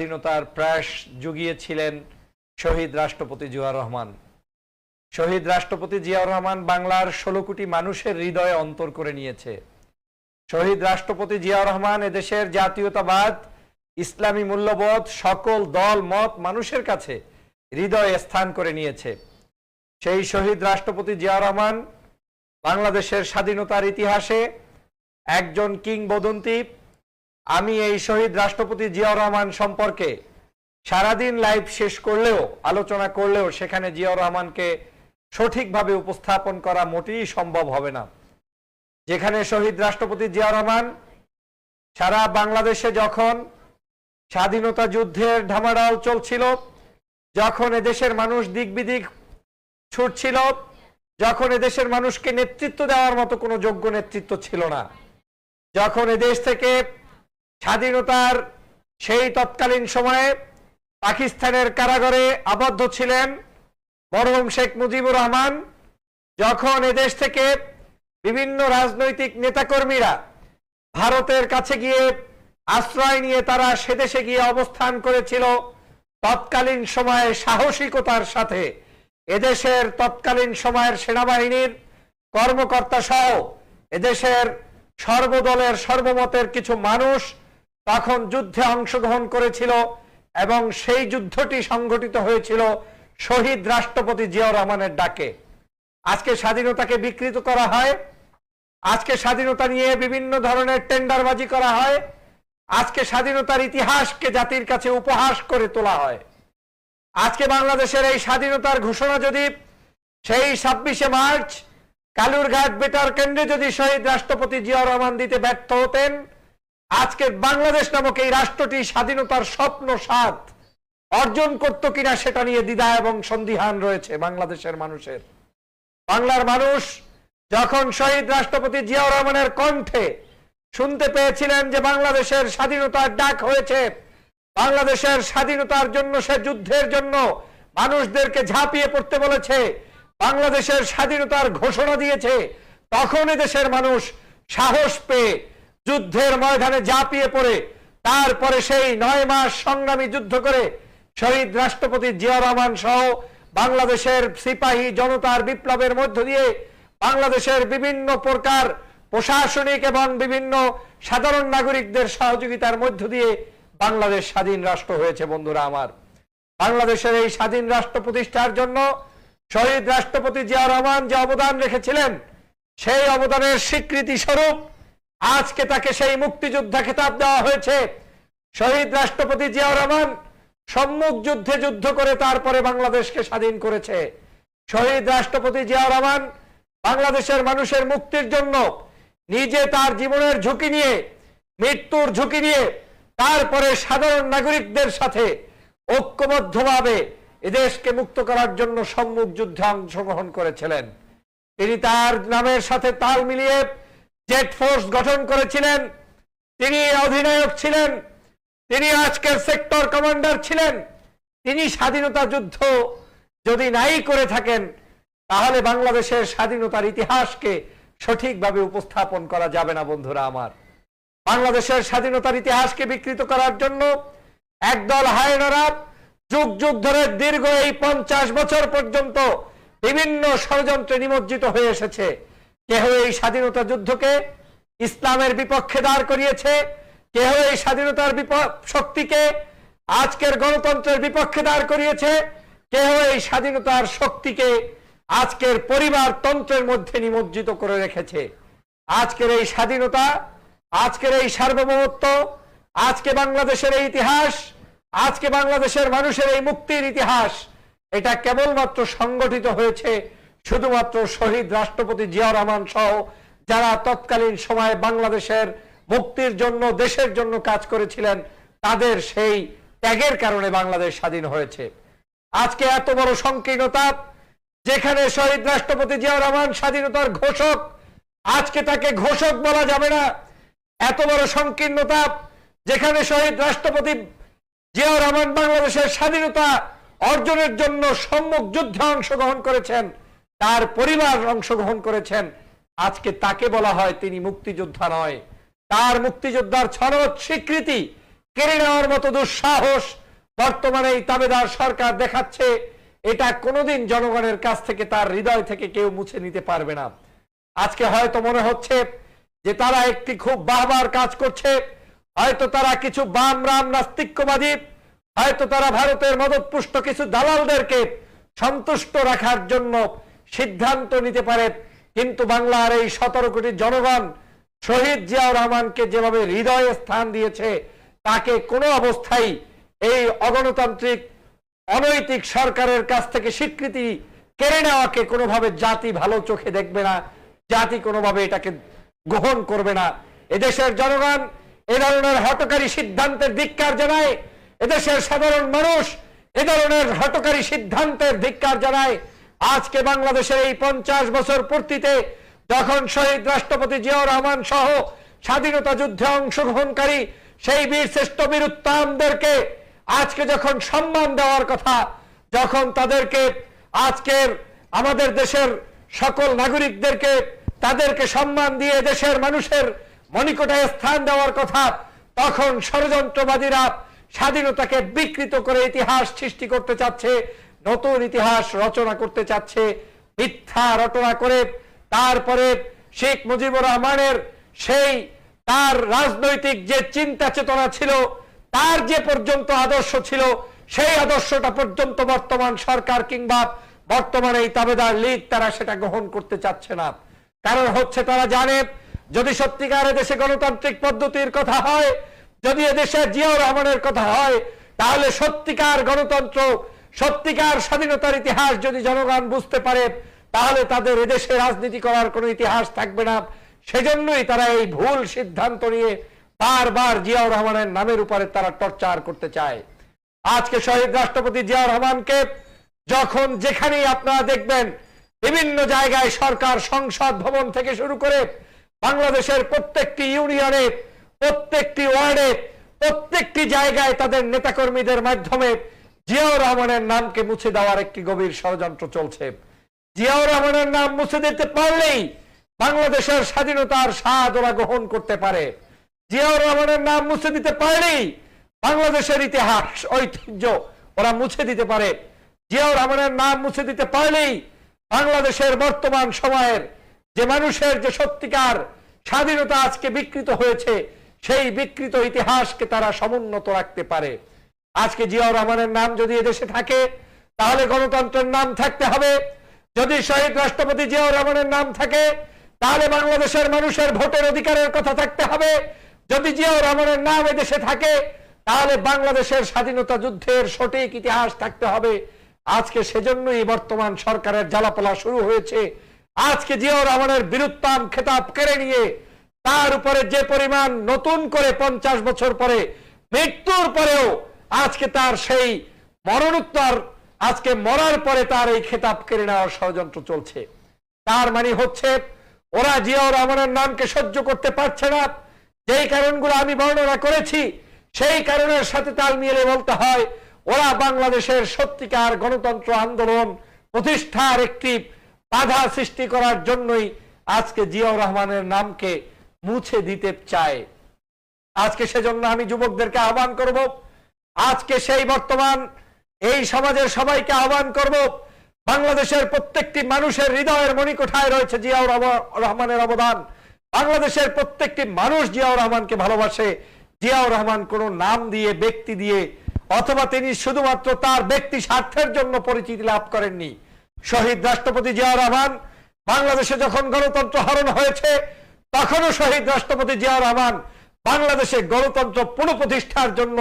স্বাধীনতার প্রয়াস জুগিয়েছিলেন শহীদ রাষ্ট্রপতি জিয়াউর রহমান। শহীদ রাষ্ট্রপতি জিয়াউর রহমান বাংলার ষোলো কোটি মানুষের হৃদয়ে অন্তর করে নিয়েছে। শহীদ রাষ্ট্রপতি জিয়াউর রহমান এদেশের জাতীয়তাবাদ, ইসলামী মূল্যবোধ, সকল দল, মত, মানুষের কাছে হৃদয়ে স্থান করে নিয়েছে। সেই শহীদ রাষ্ট্রপতি জিয়াউর রহমান বাংলাদেশের স্বাধীনতার ইতিহাসে একজন কিংবদন্তি আমি এই শহীদ রাষ্ট্রপতি জিয়াউর রহমান সম্পর্কে সারাদিন লাইভ শেষ করলেও, আলোচনা করলেও সেখানে জিয়াউর রহমানকে সঠিকভাবে উপস্থাপন করা মোটেই সম্ভব হবে না। যেখানে শহীদ রাষ্ট্রপতি জিয়াউর রহমান সারা বাংলাদেশে যখন স্বাধীনতা যুদ্ধের ধামাডাল চলছিল, যখন এদেশের মানুষ দিক বিদিক ছুটছিল, যখন এদেশের মানুষকে নেতৃত্ব দেওয়ার মতো কোনো যোগ্য নেতৃত্ব ছিল না, যখন এদেশ থেকে স্বাধীনতার সেই তৎকালীন সময়ে পাকিস্তানের কারাগারে আবদ্ধ ছিলেন মরহুম শেখ মুজিবুর রহমান। যখন এদেশ থেকে বিভিন্ন রাজনৈতিক নেতাকর্মীরা ভারতের কাছে গিয়ে আশ্রয় নিয়ে তারা সেদেশে গিয়ে অবস্থান করেছিল, তৎকালীন সময়ে সাহসিকতার সাথে এদেশের তৎকালীন সময়ের সেনাবাহিনীর কর্মকর্তা সহ এদেশের সর্বদলের সর্বমতের কিছু মানুষ তখন যুদ্ধে অংশগ্রহণ করেছিল এবং সেই যুদ্ধটি সংঘটিত হয়েছিল শহীদ রাষ্ট্রপতি জিয়াউর রহমানের ডাকে। আজকে স্বাধীনতাকে বিকৃত করা হয়, আজকে স্বাধীনতা নিয়ে বিভিন্ন ধরনের টেন্ডারবাজি করা হয়, আজকে স্বাধীনতার ইতিহাসকে জাতির কাছে উপহাস করে তোলা হয়। আজকে বাংলাদেশের এই স্বাধীনতার ঘোষণা যদি সেই ছাব্বিশে মার্চ কালুরঘাট বেতার কেন্দ্রে যদি শহীদ রাষ্ট্রপতি জিয়াউর রহমান দিতে ব্যর্থ হতেন আজকের বাংলাদেশ নামক এই রাষ্ট্রটি স্বাধীনতার স্বপ্ন সাত অর্জন করত কিনা সেটা নিয়ে দ্বিধা এবং সন্দিহান রয়েছে বাংলাদেশের মানুষের। বাংলার মানুষ যখন শহীদ রাষ্ট্রপতি জিয়াউর রহমানের কণ্ঠে শুনতে পেয়েছিলেন যে বাংলাদেশের স্বাধীনতার ডাক হয়েছে, বাংলাদেশের স্বাধীনতার জন্য সে যুদ্ধের জন্য মানুষদেরকে ঝাঁপিয়ে পড়তে বলেছে, বাংলাদেশের স্বাধীনতার ঘোষণা দিয়েছে তখন দেশের মানুষ সাহস পেয়ে যুদ্ধের ময়দানে ঝাঁপিয়ে পড়ে। তারপরে সেই নয় মাস সংগ্রামী যুদ্ধ করে শহীদ রাষ্ট্রপতি জিয়াউর রহমান সহ বাংলাদেশের সিপাহী জনতার বিপ্লবের মধ্য দিয়ে বাংলাদেশের বিভিন্ন প্রকার প্রশাসনিক এবং বিভিন্ন সাধারণ নাগরিকদের সহযোগিতার মধ্য দিয়ে বাংলাদেশ স্বাধীন রাষ্ট্র হয়েছে বন্ধুরা আমার। বাংলাদেশের এই স্বাধীন রাষ্ট্র প্রতিষ্ঠার জন্য শহীদ রাষ্ট্রপতি জিয়া রহমান যে অবদান রেখেছিলেন, সেই অবদানের স্বীকৃতি স্বরূপ আজকে তাকে সেই মুক্তিযোদ্ধা খেতাব দেওয়া হয়েছে। শহীদ রাষ্ট্রপতি জিয়াউর রহমান সম্মুখ যুদ্ধে যুদ্ধ করে তারপরে বাংলাদেশকে স্বাধীন করেছে। শহীদ রাষ্ট্রপতি জিয়াউর রহমান বাংলাদেশের মানুষের মুক্তির জন্য নিজে তার জীবনের ঝুঁকি নিয়ে, মৃত্যুর ঝুঁকি নিয়ে, তারপরে সাধারণ নাগরিকদের সাথে ঐক্যবদ্ধভাবে এদেশকে মুক্ত করার জন্য সম্মুখ যুদ্ধে অংশগ্রহণ করেছিলেন। তিনি তার নামের সাথে তাল মিলিয়ে জেট ফোর্স গঠন করেছিলেন, তিনি অধিনায়ক ছিলেন, তিনি আজকের সেক্টর কমান্ডার ছিলেন, তিনি স্বাধীনতা যুদ্ধ যদি নাই করে থাকেন, তাহলে বাংলাদেশের স্বাধীনতার ইতিহাসকে সঠিকভাবে উপস্থাপন করা যাবে না, বন্ধুরা আমার। বাংলাদেশের স্বাধীনতার ইতিহাসকে বিকৃত করার জন্য একদল হায়নারা যুগ যুগ ধরে দীর্ঘ এই পঞ্চাশ বছর পর্যন্ত বিভিন্ন ষড়যন্ত্রে নিমজ্জিত হয়ে এসেছে। কেহ এই স্বাধীনতা যুদ্ধকে ইসলামের বিপক্ষে দাঁড় করিয়েছে? কেহ এই স্বাধীনতার শক্তিকে আজকের গণতন্ত্রের বিপক্ষে দাঁড় করিয়েছে? কেহ এই স্বাধীনতার শক্তিকে আজকের পরিবার তন্ত্রের মধ্যে নিমজ্জিত করে রেখেছে? আজকের এই স্বাধীনতা, আজকের এই সার্বভৌমত্ব, আজকে বাংলাদেশের এই ইতিহাস, আজকে বাংলাদেশের মানুষের এই মুক্তির ইতিহাস, এটা কেবলমাত্র সংগঠিত হয়েছে শুধুমাত্র শহীদ রাষ্ট্রপতি জিয়াউর রহমান সহ যারা তৎকালীন সময়ে বাংলাদেশের মুক্তির জন্য, দেশের জন্য কাজ করেছিলেন, তাদের সেই ত্যাগের কারণে বাংলাদেশ স্বাধীন হয়েছে। আজকে এত বড় সংকীর্ণতা, যেখানে শহীদ রাষ্ট্রপতি জিয়াউর রহমান স্বাধীনতার ঘোষক, আজকে তাকে ঘোষক বলা যাবে না। এত বড় সংকীর্ণতা, যেখানে শহীদ রাষ্ট্রপতি জিয়াউর রহমান বাংলাদেশের স্বাধীনতা অর্জনের জন্য সম্মুখ যুদ্ধে অংশগ্রহণ করেছেন তার পরিবার অংশগ্রহণ করেছেন। আজকে তাকে বলা হয় তিনি মুক্তিযোদ্ধা নয়। তার মুক্তিযোদ্ধার ছনদ স্বীকৃতি কেড়ে নেওয়ার মতো দুঃসাহস বর্তমানে এই তাবেদার সরকার দেখাচ্ছে। এটা কোনোদিন জনগণের কাছ থেকে তার হৃদয় থেকে কেউ মুছে নিতে পারবে না। আজকে হয়তো মনে হচ্ছে যে তারা একটি খুব বাহবার কাজ করছে। হয়তো তারা কিছু বাম রাম নাস্তিক্যবাদী, হয়তো তারা ভারতের মদতপুষ্ট কিছু দালালদেরকে সন্তুষ্ট রাখার জন্য সিদ্ধান্ত নিতে পারে, কিন্তু বাংলার এই সতেরো কোটি জনগণ শহীদ জিয়াউর রহমানকে যেভাবে হৃদয়ে স্থান দিয়েছে, তাকে কোনো অবস্থায় এই অগণতান্ত্রিক, অনৈতিক সরকারের কাছ থেকে স্বীকৃতি কেড়ে নেওয়াকে কোনোভাবে জাতি ভালো চোখে দেখবে না, জাতি কোনোভাবে এটাকে গ্রহণ করবে না। এদেশের জনগণ এ ধরনের হটকারী সিদ্ধান্তের ধিক্কার জানায়, এদেশের সাধারণ মানুষ এ ধরনের হটকারী সিদ্ধান্তের ধিক্কার জানায় আজকে বাংলাদেশের এই পঞ্চাশ বছর পূর্তিতে যখন শহীদ রাষ্ট্রপতি জিয়াউর রহমান সহ স্বাধীনতা যুদ্ধে অংশগ্রহণকারী সেই বীর শ্রেষ্ঠ বীর উত্তমদেরকে আজকে যখন সম্মান দেওয়ার কথা, যখন তাদেরকে আজকের আমাদের দেশের সকল নাগরিকদেরকে তাদেরকে সম্মান দিয়ে দেশের মানুষের মনিকটায় স্থান দেওয়ার কথা, তখন ষড়যন্ত্রবাদীরা স্বাধীনতাকে বিকৃত করে ইতিহাস সৃষ্টি করতে চাচ্ছে। নতুন ইতিহাস রচনা করতে চাচ্ছে, মিথ্যা রচনা করে তারপরে শেখ মুজিবুর রহমানের সেই তার রাজনৈতিক যে চিন্তা চেতনা ছিল, তার যে পর্যন্ত আদর্শ ছিল, সেই আদর্শটা পর্যন্ত বর্তমান সরকার কিংবা বর্তমানে এই তাবেদার লীগ তারা সেটা গ্রহণ করতে চাচ্ছে না। কারণ হচ্ছে তারা জানে, যদি সত্যিকার দেশে গণতান্ত্রিক পদ্ধতির কথা হয়, যদি এদেশে জিয়াউর রহমানের কথা হয়, তাহলে সত্যিকার গণতন্ত্র সত্যিকার স্বাধীনতার ইতিহাস যদি জনগণ বুঝতে পারে, তাহলে তাদের এদেশে রাজনীতি করার কোনো ইতিহাস থাকবে না। সেজন্যই তারা এই ভুল সিদ্ধান্ত নিয়ে বারবার জিয়াউর রহমানের নামের উপরে তারা টর্চার করতে চায়। আজকে শহীদ রাষ্ট্রপতি জিয়াউর রহমানকে যখন যেখানেই আপনারা দেখবেন, বিভিন্ন জায়গায় সরকার সংসদ ভবন থেকে শুরু করে বাংলাদেশের প্রত্যেকটি ইউনিয়নে, প্রত্যেকটি ওয়ার্ডে, প্রত্যেকটি জায়গায় তাদের নেতাকর্মীদের মাধ্যমে জিয়াউর রহমানের নামকে মুছে দেওয়ার একটি গভীর ষড়যন্ত্র চলছে। জিয়াউর রহমানের নাম মুছে দিতে পারলেই বাংলাদেশের স্বাধীনতার স্বাদ ওরা গ্রহণ করতে পারে। জিয়াউর রহমানের নাম মুছে দিতে পারলেই বাংলাদেশের ইতিহাস, ঐতিহ্য ওরা মুছে দিতে পারে। জিয়াউর রহমানের নাম মুছে দিতে পারলেই বাংলাদেশের বর্তমান সময়ের যে মানুষের যে সত্যিকার স্বাধীনতা আজকে বিকৃত হয়েছে, সেই বিকৃত ইতিহাসকে তারা সমুন্নত রাখতে পারে। আজকে জিয়াউর রহমানের নাম যদি এদেশে থাকে, তাহলে গণতন্ত্রের নাম থাকতে হবে। যদি শহীদ রাষ্ট্রপতি জিয়াউর রহমানের নাম থাকে, তাহলে বাংলাদেশের মানুষের ভোটের অধিকারের কথা থাকতে হবে। যদি জিয়াউর রহমানের নাম এদেশে থাকে, তাহলে বাংলাদেশের স্বাধীনতা যুদ্ধের সঠিক ইতিহাস থাকতে হবে। আজকে সেজন্যই বর্তমান সরকারের জ্বালাপলা শুরু হয়েছে। আজকে জিয়াউর রহমানের বীরুত্তম খেতাব কেড়ে নিয়ে, তার উপরে যে পরিমাণ নতুন করে পঞ্চাশ বছর পরে মৃত্যুর পরেও আজকে তার সেই মরণোত্তর, আজকে মরার পরে তার এই খেতাব কেড়ে নেওয়ার ষড়যন্ত্র চলছে। তার মানে হচ্ছে, ওরা জিয়াউর রহমানের নামকে সহ্য করতে পারছে না। যেই কারণগুলো আমি বর্ণনা করেছি, সেই কারণের সাথে তাল মিলে বলতে হয়, ওরা বাংলাদেশের সত্যিকার গণতন্ত্র আন্দোলন প্রতিষ্ঠার একটি বাধা সৃষ্টি করার জন্যই আজকে জিয়াউর রহমানের নামকে মুছে দিতে চায়। আজকে সেজন্য আমি যুবকদেরকে আহ্বান করব আজকে সেই বর্তমান এই সমাজের সবাইকে আহ্বান করব, বাংলাদেশের প্রত্যেকটি মানুষের হৃদয়ের মণিকোঠায় রয়েছে জিয়াউর রহমানের অবদান। বাংলাদেশের প্রত্যেকটি মানুষ জিয়াউর রহমানকে ভালোবাসে। জিয়াউর রহমান কোনো নাম দিয়ে, ব্যক্তি দিয়ে, অথবা তিনি শুধুমাত্র তার ব্যক্তি স্বার্থের জন্য পরিচিতি লাভ করেননি। শহীদ রাষ্ট্রপতি জিয়াউর রহমান বাংলাদেশে যখন গণতন্ত্র হরণ হয়েছে, তখনও শহীদ রাষ্ট্রপতি জিয়াউর রহমান বাংলাদেশে গণতন্ত্র পুনঃপ্রতিষ্ঠার জন্য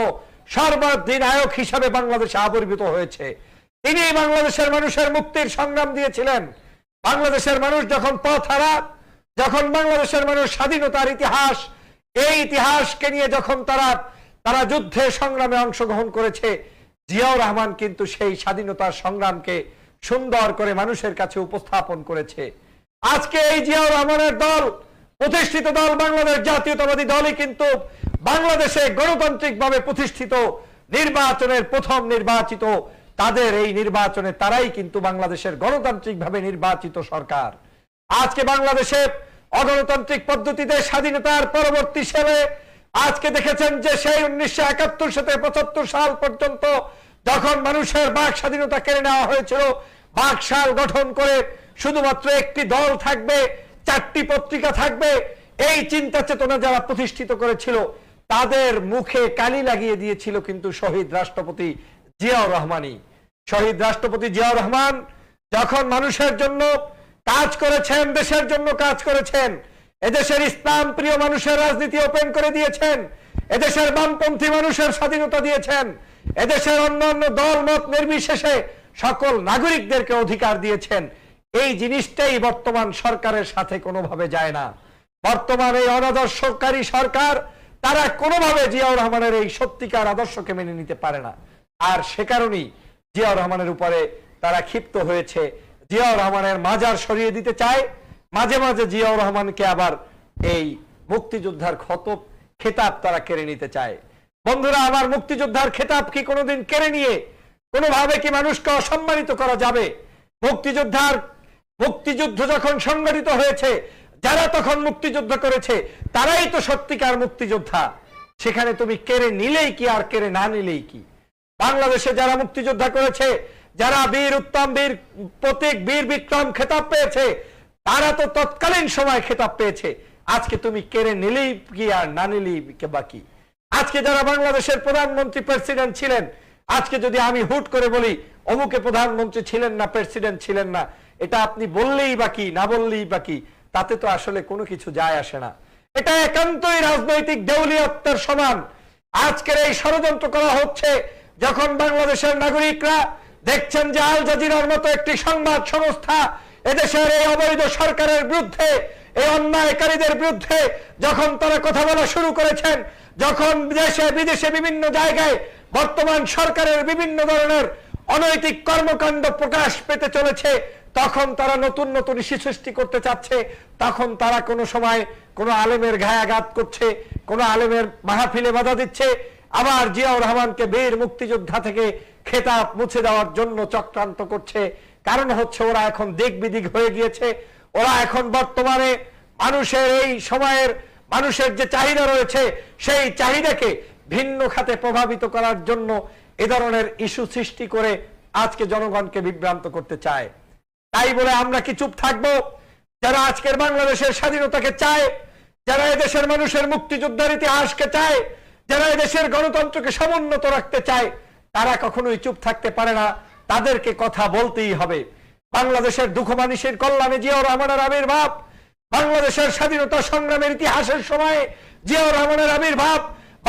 সর্বাধিনায়ক হিসাবে বাংলাদেশে আবির্ভূত হয়েছে। তিনি বাংলাদেশের মানুষের মুক্তির সংগ্রাম দিয়েছিলেন। বাংলাদেশের মানুষ যখন পথ হারা, যখন বাংলাদেশের মানুষ স্বাধীনতার ইতিহাস, এই ইতিহাসকে নিয়ে যখন তারা তারা যুদ্ধে সংগ্রামে অংশগ্রহণ করেছে, জিয়াউর রহমান কিন্তু সেই স্বাধীনতার সংগ্রামকে সুন্দর করে মানুষের কাছে উপস্থাপন করেছে। আজকে এই জিয়াউর রহমানের দল, প্রতিষ্ঠিত দল, বাংলাদেশ জাতীয়তাবাদী দলই কিন্তু বাংলাদেশে গণতান্ত্রিকভাবে প্রতিষ্ঠিত নির্বাচনের প্রথম নির্বাচিত তাদের এই নির্বাচনে তারাই কিন্তু বাংলাদেশের গণতান্ত্রিকভাবে নির্বাচিত সরকার। আজকে বাংলাদেশে অগণতান্ত্রিক পদ্ধতিতে স্বাধীনতার পরবর্তী সালে আজকে দেখেছেন যে সেই উনিশশো একাত্তর সাথে পঁচাত্তর সাল পর্যন্ত যখন মানুষের বাক স্বাধীনতা কেড়ে নেওয়া হয়েছিল বাকশাল গঠন করে শুধুমাত্র একটি দল থাকবে, চারটি পত্রিকা থাকবে, এই চিন্তা চেতনা যারা প্রতিষ্ঠিত করেছিল তাদের মুখে কালি লাগিয়ে দিয়েছিল কিন্তু শহীদ রাষ্ট্রপতি জিয়াউর রহমানই। শহীদ রাষ্ট্রপতি জিয়াউর রহমান যখন মানুষের জন্য কাজ করেছেন, দেশের জন্য কাজ করেছেন, এদেশের ইসলাম প্রিয় মানুষের রাজনীতি ওপেন করে দিয়েছেন, এদেশের বামপন্থী মানুষের স্বাধীনতা দিয়েছেন, এদেশের অন্যান্য দল মত নির্বিশেষে সকল নাগরিকদেরকে অধিকার দিয়েছেন, এই জিনিসটাই বর্তমান সরকারের সাথে কোনোভাবে যায় না। বর্তমান এই অনাদর্শকারী সরকার তারা কোনোভাবে জিয়াউর রহমানের এই সত্যিকার আদর্শকে মেনে নিতে পারে না। আর সে কারণেই জিয়াউর রহমানের উপরে তারা ক্ষিপ্ত হয়েছে। জিয়াউর রহমানের মাজার সরিয়ে দিতে চায়। মাঝে মাঝে জিয়াউর রহমানকে আবার এই মুক্তিযোদ্ধার ক্ষত খেতাব তারা কেড়ে নিতে চায়। বন্ধুরা, আমার মুক্তিযোদ্ধার খেতাব কি কোনোদিন কেড়ে নিয়ে কোনোভাবে কি মানুষকে অসম্মানিত করা যাবে? মুক্তিযোদ্ধার মুক্তিযুদ্ধ যখন সংগঠিত হয়েছে যারা তখন মুক্তিযুদ্ধ করেছে, তারাই তো সত্যিকার মুক্তিযোদ্ধা। সেখানে তুমি কেড়ে নিলেই কি আর কেড়ে না নিলেই কি? বাংলাদেশে যারা মুক্তিযোদ্ধা করেছে, যারা বীর উত্তম বীর, প্রতীক বীর বিক্রম খেতাব পেয়েছে, তারা তো তৎকালীন সময় খেতাব পেয়েছে। আজকে তুমি কেড়ে নিলেই কি আর না নিলেই বাকি আজকে যারা বাংলাদেশের প্রধানমন্ত্রী প্রেসিডেন্ট ছিলেন, আজকে যদি আমি হুট করে বলি, অমুকে প্রধানমন্ত্রী ছিলেন না, প্রেসিডেন্ট ছিলেন না, এটা আপনি বললেই বাকি না বললেই বাকি তাতে তো আসলে কোনো কিছু যায় আসে না। এটা একান্তই রাজনৈতিক দেউলিয়ত্বের সমান। আজকের এই ষড়যন্ত্র করা হচ্ছে যখন বাংলাদেশের নাগরিকরা দেখছেন যে আল জাজিরার মতো একটি সংবাদ সংস্থা এদেশের এই অবৈধ সরকারের বিরুদ্ধে, এই অন্যায়কারীদের বিরুদ্ধে যখন তারা কথা বলা শুরু করেছেন, যখন দেশে, বিদেশে বিভিন্ন জায়গায় বর্তমান সরকারের বিভিন্ন ধরনের অনৈতিক কর্মকাণ্ড প্রকাশ পেতে চলেছে তখন তারা নতুন নতুন ইস্যু সৃষ্টি করতে চাচ্ছে, তখন তারা কোনো সময় কোনো আলেমের ঘায়াঘাত করছে, কোনো আলেমের মাহফিলে বাধা দিচ্ছে। আবার জিয়াউর রহমানকে বীর মুক্তিযোদ্ধা থেকে খেতাব মুছে দেওয়ার জন্য চক্রান্ত করছে। কারণ হচ্ছে ওরা এখন দিক বিদিক হয়ে গিয়েছে। ওরা এখন বর্তমানে মানুষের এই সময়ের মানুষের যে চাহিদা রয়েছে, সেই চাহিদাকে ভিন্ন খাতে প্রভাবিত করার জন্য এ ধরনের ইস্যু সৃষ্টি করে আজকে জনগণকে বিভ্রান্ত করতে চায়। তাই বলে আমরা কি চুপ থাকব? যারা আজকের বাংলাদেশের স্বাধীনতাকে চায়, যারা এদেশের মানুষের মুক্তিযুদ্ধের ইতিহাসকে চায়, যারা এদেশের গণতন্ত্রকে সমুন্নত রাখতে চায়, তারা কখনোই চুপ থাকতে পারে না। তাদেরকে কথা বলতেই হবে। বাংলাদেশের দুঃখ মানুষের কল্যাণে জিয়াউর রহমানের আবির্ভাব বাংলাদেশের স্বাধীনতা সংগ্রামের ইতিহাসের সময়ে জিয়াউর রহমানের আবির্ভাব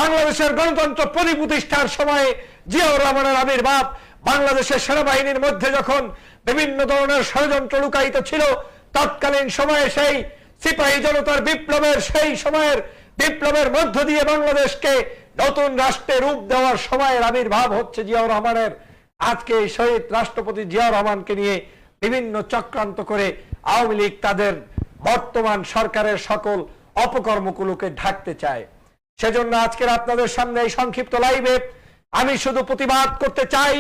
বাংলাদেশের গণতন্ত্র পরিপ্রতিষ্ঠার সময়ে জিয়াউর রহমানের আবির্ভাব বাংলাদেশের সেনাবাহিনীর মধ্যে যখন বিভিন্ন ধরনের ষড়যন্ত্র লুকায়িত ছিল। তৎকালীন সময়ে সেই সিপাহী জনতার বিপ্লবের, সেই সময়ের বিপ্লবের মধ্য দিয়ে বাংলাদেশকে নতুন রাষ্ট্রে রূপ দেওয়ার সময়ের আবির্ভাব হচ্ছে জিয়াউর রহমানের। আজকে শহীদ রাষ্ট্রপতি জিয়াউর রহমানকে নিয়ে বিভিন্ন চক্রান্ত করে আওয়ামী লীগ তাদের বর্তমান সরকারের সকল অপকর্মগুলোকে ঢাকতে চায়। সেজন্য আজকের আপনাদের সামনে এই সংক্ষিপ্ত লাইভে আমি শুধু প্রতিবাদ করতে চাই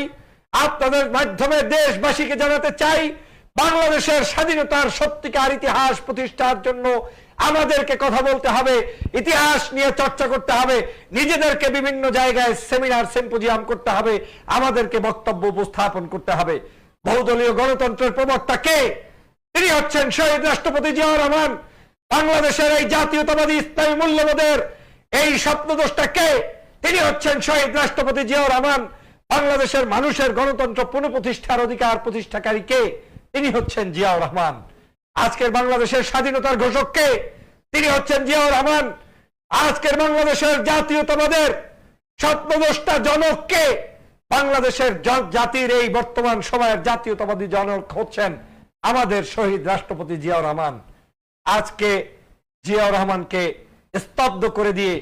আপনাদের মাধ্যমে দেশবাসীকে জানাতে চাই, বাংলাদেশের স্বাধীনতার সত্যিকার ইতিহাস প্রতিষ্ঠার জন্য আমাদেরকে কথা বলতে হবে, ইতিহাস নিয়ে চর্চা করতে হবে, নিজেদেরকে বিভিন্ন জায়গায় সেমিনার, সিম্পোজিয়াম করতে হবে, আমাদেরকে বক্তব্য উপস্থাপন করতে হবে। বহুদলীয় গণতন্ত্রের প্রবক্তা কে? তিনি হচ্ছেন শহীদ রাষ্ট্রপতি জিয়াউর রহমান, বাংলাদেশের এই জাতীয়তাবাদী ইসলামী মূল্যবোধের এই স্বপ্নদোষটা কে? তিনি হচ্ছেন শহীদ রাষ্ট্রপতি জিয়াউর রহমান বাংলাদেশের মানুষের গণতন্ত্র পুনঃপ্রতিষ্ঠার অধিকার প্রতিষ্ঠাকারী কে? তিনি হচ্ছেন জিয়াউর রহমান। আজকের বাংলাদেশের স্বাধীনতার ঘোষক কে? তিনি হচ্ছেন জিয়াউর রহমান। আজকের বাংলাদেশের জাতীয়তাবাদের স্বপ্নদোষটা জনককে বাংলাদেশের জাতির এই বর্তমান সময়ের জাতীয়তাবাদী জনক হচ্ছেন আমাদের শহীদ রাষ্ট্রপতি জিয়াউর রহমান। আজকে জিয়াউর রহমানকে স্তব্ধ করে দিয়ে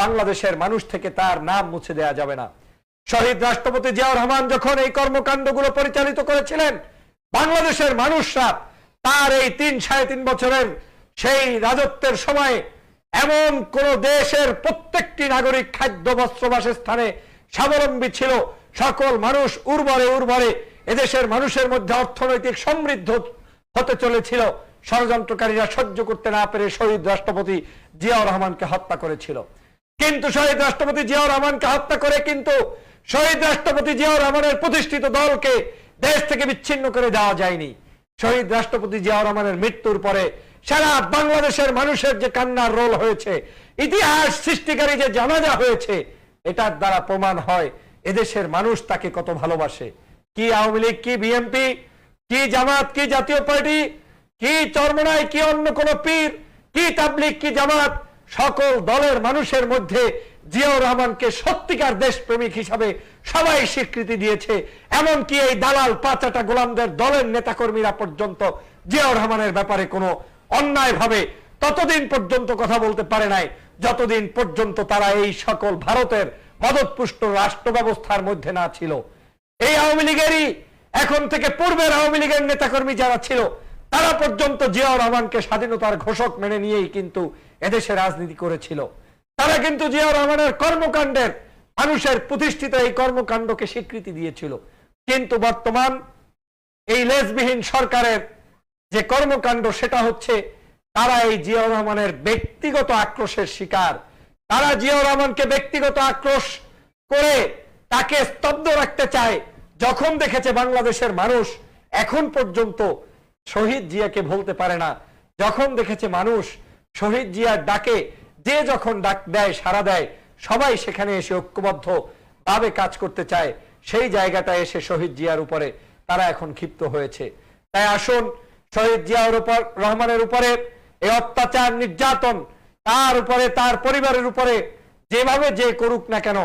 বাংলাদেশের মানুষ থেকে তার নাম মুছে দেওয়া যাবে না। শহীদ রাষ্ট্রপতি জিয়াউর রহমান যখন এই কর্মকাণ্ডগুলো পরিচালিত করেছিলেন, বাংলাদেশের মানুষরা তার এই তিন সাড়ে তিন বছরের সেই রাজত্বের সময় এমন কোন দেশের প্রত্যেকটি নাগরিক খাদ্য, বস্ত্র, বাসস্থানে স্বাবলম্বী ছিল। সকল মানুষ উর্বরে উর্বরে এদেশের মানুষের মধ্যে অর্থনৈতিক সমৃদ্ধ হতে চলেছিল। ষড়যন্ত্রকারীরা সহ্য করতে না পেরে শহীদ রাষ্ট্রপতি জিয়াউর রহমানকে হত্যা করেছিল। কিন্তু শহীদ রাষ্ট্রপতি জিয়াউর রহমানকে হত্যা করে কিন্তু শহীদ রাষ্ট্রপতি জিয়াউর রহমানের প্রতিষ্ঠিত দলকে দেশ থেকে বিচ্ছিন্ন করে দেওয়া যায়নি। শহীদ রাষ্ট্রপতি জিয়াউর রহমানের মৃত্যুর পরে সারা বাংলাদেশের মানুষের যে কান্নার রোল হয়েছে, ইতিহাস সৃষ্টিকারী যে জানাজা হয়েছে, এটার দ্বারা প্রমাণ হয় এদেশের মানুষ তাকে কত ভালোবাসে। কি আওয়ামী লীগ, কি বিএনপি, কি জামাত, কি জাতীয় পার্টি, কি চরমনাই, কি অন্য কোন পীর, কি তাবলিক কি জামাত, সকল দলের মানুষের মধ্যে জিয়াউর রহমানকে সত্যিকার দেশপ্রেমিক হিসাবে সবাই স্বীকৃতি দিয়েছে, এমনকি এই দালাল পাঁচাটা গোলামদের দলের নেতাকর্মীরা পর্যন্ত জিয়াউর রহমানের ব্যাপারে কোনো অন্যায় ভাবে ততদিন পর্যন্ত কথা বলতে পারে নাই, যতদিন পর্যন্ত তারা এই সকল ভারতের মদতপুষ্ট রাষ্ট্র ব্যবস্থার মধ্যে না ছিল। এই আওয়ামী লীগেরই এখন থেকে পূর্বের আওয়ামী লীগের নেতাকর্মী যারা ছিল, তারা পর্যন্ত জিয়াউর রহমানকে স্বাধীনতার ঘোষক মেনে নিয়েই কিন্তু এদেশে রাজনীতি করেছিল। তারা কিন্তু জিয়াউর রহমানের কর্মকাণ্ডের, মানুষের প্রতিষ্ঠিত এই কর্মকাণ্ডকে স্বীকৃতি দিয়েছিল। কিন্তু বর্তমান এই লেজবিহীন সরকারের যে কর্মকাণ্ড, সেটা হচ্ছে তারা এই জিয়াউর রহমানের ব্যক্তিগত আক্রোশের শিকার। তারা জিয়াউর রহমানকে ব্যক্তিগত আক্রোশ করে তাকে স্তব্ধ রাখতে চায়। যখন দেখেছে বাংলাদেশের মানুষ, এখন পর্যন্ত শহীদ জিয়াকে ভুলতে পারে না। যখন দেখেছে মানুষ শহীদ জিয়ার ডাকে যে যখন ডাক দেয় সারা দেয়, সবাই সেখানে এসে ঐক্যবদ্ধ ভাবে কাজ করতে চায়, সেই জায়গাটা এসে শহীদ জিয়ার উপরে তারা এখন ক্ষিপ্ত হয়েছে। তাই আসুন, শহীদ জিয়ার উপর, রহমানের উপরে এই অত্যাচার, নির্যাতন, তার উপরে, তার পরিবারের উপরে যেভাবে যে করুক না কেন,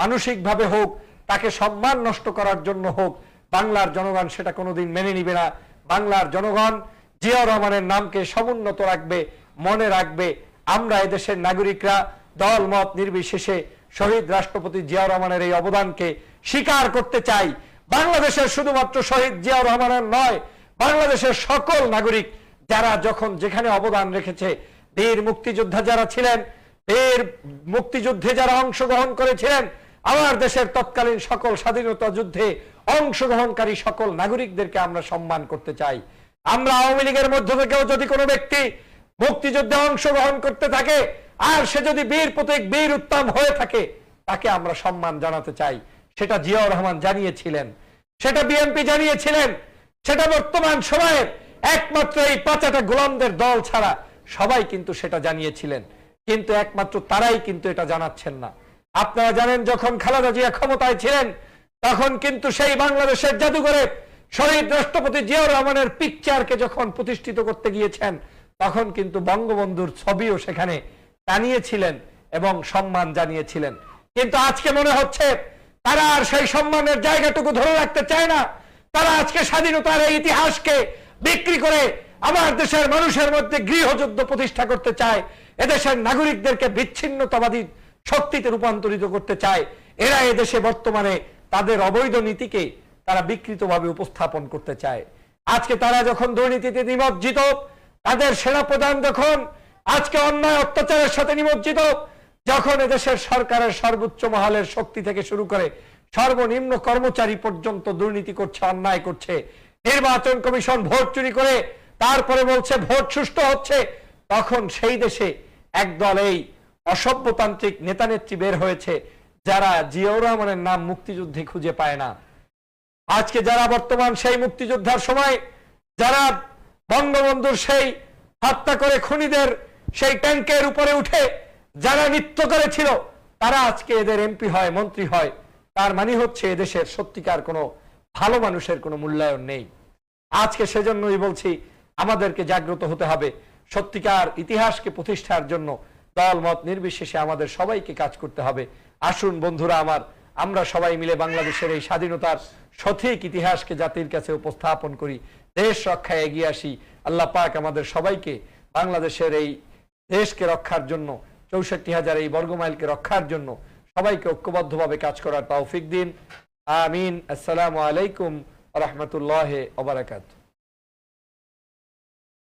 মানসিকভাবে হোক, তাকে সম্মান নষ্ট করার জন্য হোক, বাংলার জনগণ সেটা কোনোদিন মেনে নিবে না। বাংলার জনগণ জিয়াউর রহমানের নামকে সমুন্নত রাখবে, মনে রাখবে আমরা এদেশের নাগরিকরা দল, মত নির্বিশেষে শহীদ রাষ্ট্রপতি জিয়াউর রহমানের এই অবদানকে স্বীকার করতে চাই। বাংলাদেশের শুধুমাত্র শহীদ জিয়াউর রহমানের নয়, বাংলাদেশের সকল নাগরিক যারা যখন যেখানে অবদান রেখেছে, বীর মুক্তিযোদ্ধা যারা ছিলেন, বীর মুক্তিযুদ্ধে যারা অংশগ্রহণ করেছিলেন, আমার দেশের তৎকালীন সকল স্বাধীনতা যুদ্ধে অংশগ্রহণকারী সকল নাগরিকদেরকে আমরা সম্মান করতে চাই। আমরা আওয়ামী লীগের মধ্য থেকেও যদি কোনো ব্যক্তি মুক্তিযুদ্ধে অংশগ্রহণ করতে থাকে। আর সে যদি বীর প্রতীক, বীর উত্তম হয়ে থাকে, তাকে আমরা সম্মান জানাতে চাই। সেটা জিয়াউর রহমান জানিয়েছিলেন। সেটা বিএনপি জানিয়েছিলেন। সেটা বর্তমান সময়ের একমাত্র এই পাঁচাটা গোলামদের দল ছাড়া সবাই কিন্তু সেটা জানিয়েছিলেন। কিন্তু একমাত্র তারাই কিন্তু এটা জানাচ্ছেন না। আপনারা জানেন, যখন খালেদা জিয়া ক্ষমতায় ছিলেন, তখন কিন্তু সেই বাংলাদেশের জাদুঘরে শহীদ রাষ্ট্রপতি জিয়াউর রহমানের পিকচারকে যখন প্রতিষ্ঠিত করতে গিয়েছেন তখন কিন্তু বঙ্গবন্ধুর ছবিও সেখানে টানিয়েছিলেন এবং সম্মান জানিয়েছিলেন। কিন্তু আজকে মনে হচ্ছে তারা আর সেই সম্মানের জায়গাটুকু ধরে রাখতে চায় না। তারা আজকে স্বাধীনতার এই ইতিহাসকে বিক্রি করে আমার দেশের মানুষের মধ্যে গৃহযুদ্ধ প্রতিষ্ঠা করতে চায়, এদেশের নাগরিকদেরকে বিচ্ছিন্নতাবাদী শক্তিতে রূপান্তরিত করতে চায়, এরা এদেশে বর্তমানে তাদের অবৈধ নীতিকে তারা বিকৃতভাবে উপস্থাপন করতে চায়। আজকে তারা যখন দুর্নীতিতে নিমজ্জিত তাদের সেনাপ্রধান যখন আজকে অন্যায় অত্যাচারের সাথে নিমজ্জিত, যখন এদেশের সরকারের সর্বোচ্চ মহলের শক্তি থেকে শুরু করে সর্বনিম্ন কর্মচারী পর্যন্ত দুর্নীতি করছে, অন্যায় করছে, নির্বাচন কমিশন ভোট চুরি করে তারপরে বলছে ভোট সুষ্ঠু হচ্ছে, তখন সেই দেশে একদল এই অসভ্যতান্ত্রিক নেতানেত্রী বের হয়েছে, যারা জিয়াউর রহমানের নাম মুক্তিযুদ্ধে খুঁজে পায় না। আজকে যারা বর্তমান সেই মুক্তিযোদ্ধার সময়, যারা বঙ্গবন্ধুর সেই হত্যা করে খুনিদের সেই ট্যাঙ্কের উপরে উঠে যারা নৃত্য করেছিল, তারা আজকে এদের এমপি হয়, মন্ত্রী হয়। তার মানে হচ্ছে এদেশের সত্যিকার কোনো ভালো মানুষের কোনো মূল্যায়ন নেই। আজকে সেজন্যই বলছি, আমাদেরকে জাগ্রত হতে হবে। সত্যিকার ইতিহাসকে প্রতিষ্ঠার জন্য দল মত নির্বিশেষে আমাদের সবাইকে কাজ করতে হবে। আসুন বন্ধুরা, আমার আমরা সবাই মিলে বাংলাদেশের এই স্বাধীনতার সঠিক ইতিহাসকে জাতির কাছে উপস্থাপন করি, দেশ রক্ষায় এগিয়ে আসি। আল্লাহ পাক আমাদের সবাইকে বাংলাদেশের এই দেশকে রক্ষার জন্য, চৌষট্টি হাজার এই বর্গমাইলকে রক্ষার জন্য সবাইকে ঐক্যবদ্ধভাবে কাজ করার তৌফিক দিন। আমিন। আসসালামু আলাইকুম রহমতুল্লাহ ওবরাকাত